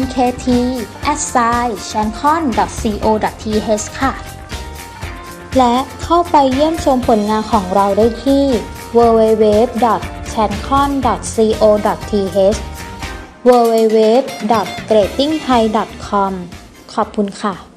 mkt chancon.co.th ค่ะ และเข้าไปเยี่ยมชมผลงานของเราได้ที่ www.chancon.co.th www.gradingthai.com ขอบคุณค่ะ